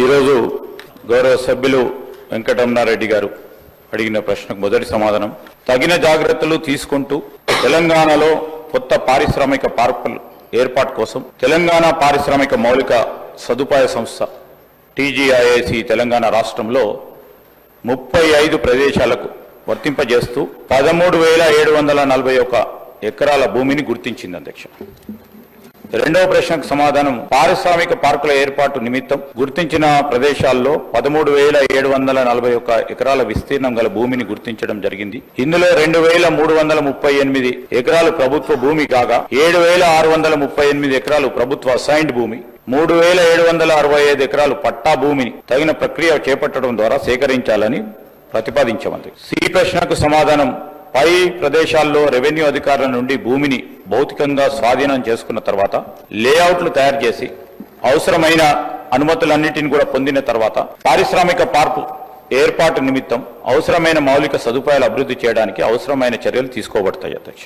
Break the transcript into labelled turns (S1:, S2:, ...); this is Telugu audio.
S1: ఈరోజు గౌరవ సభ్యులు వెంకటరమణారెడ్డి గారు అడిగిన ప్రశ్నకు మొదటి సమాధానం. తగిన జాగ్రత్తలు తీసుకుంటూ తెలంగాణలో కొత్త పారిశ్రామిక పార్కులు ఏర్పాటు కోసం తెలంగాణ పారిశ్రామిక మౌలిక సదుపాయ సంస్థ టీజీఐఏసి తెలంగాణ రాష్ట్రంలో ముప్పై ఐదు ప్రదేశాలకు వర్తింపజేస్తూ పదమూడు వేల ఏడు వందల నలభై ఒక ఎకరాల భూమిని గుర్తించింది అధ్యక్ష రెండవ ప్రశ్నకు సమాధానం. పారిశ్రామిక పార్కుల ఏర్పాటు నిమిత్తం గుర్తించిన ప్రదేశాల్లో పదమూడు వేల ఏడు వందల నలభై ఒక్క ఎకరాల విస్తీర్ణం గల భూమిని గుర్తించడం జరిగింది. ఇందులో రెండు వేల మూడు వందల ముప్పై ఎనిమిది ఎకరాలు ప్రభుత్వ భూమి కాగా ఏడు వేల ఆరు వందల ముప్పై ఎనిమిది ఎకరాలు ప్రభుత్వ అసైన్డ్ భూమి మూడు వేల ఏడు వందల అరవై ఐదు ఎకరాలు పట్టా భూమిని తగిన ప్రక్రియ చేపట్టడం ద్వారా సేకరించాలని ప్రతిపాదించమంది. సి ప్రశ్నకు సమాధానం. పై ప్రదేశాల్లో రెవెన్యూ అధికారుల నుండి భూమిని భౌతికంగా స్వాధీనం చేసుకున్న తర్వాత లేఅవుట్లు తయారు చేసి అవసరమైన అనుమతులన్నిటిని కూడా పొందిన తర్వాత పారిశ్రామిక పార్కు ఏర్పాటు నిమిత్తం అవసరమైన మౌలిక సదుపాయాలు అభివృద్ధి చేయడానికి అవసరమైన చర్యలు తీసుకోబడతాయి అధ్యక్ష.